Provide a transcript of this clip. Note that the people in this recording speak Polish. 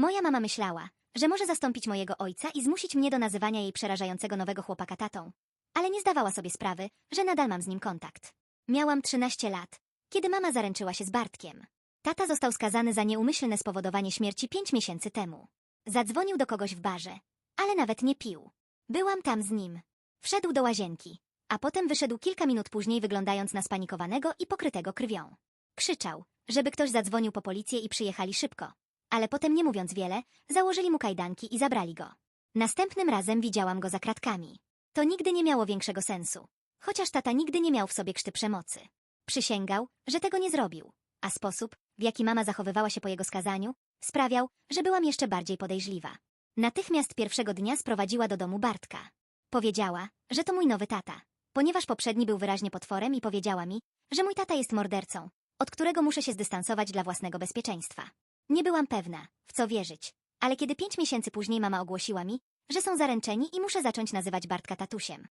Moja mama myślała, że może zastąpić mojego ojca i zmusić mnie do nazywania jej przerażającego nowego chłopaka tatą. Ale nie zdawała sobie sprawy, że nadal mam z nim kontakt. Miałam 13 lat, kiedy mama zaręczyła się z Bartkiem. Tata został skazany za nieumyślne spowodowanie śmierci 5 miesięcy temu. Zadzwonił do kogoś w barze, ale nawet nie pił. Byłam tam z nim. Wszedł do łazienki, a potem wyszedł kilka minut później wyglądając na spanikowanego i pokrytego krwią. Krzyczał, żeby ktoś zadzwonił po policję i przyjechali szybko. Ale potem nie mówiąc wiele, założyli mu kajdanki i zabrali go. Następnym razem widziałam go za kratkami. To nigdy nie miało większego sensu. Chociaż tata nigdy nie miał w sobie krzty przemocy. Przysięgał, że tego nie zrobił, a sposób, w jaki mama zachowywała się po jego skazaniu, sprawiał, że byłam jeszcze bardziej podejrzliwa. Natychmiast pierwszego dnia sprowadziła do domu Bartka. Powiedziała, że to mój nowy tata, ponieważ poprzedni był wyraźnie potworem i powiedziała mi, że mój tata jest mordercą, od którego muszę się zdystansować dla własnego bezpieczeństwa. Nie byłam pewna, w co wierzyć, ale kiedy pięć miesięcy później mama ogłosiła mi, że są zaręczeni i muszę zacząć nazywać Bartka tatusiem,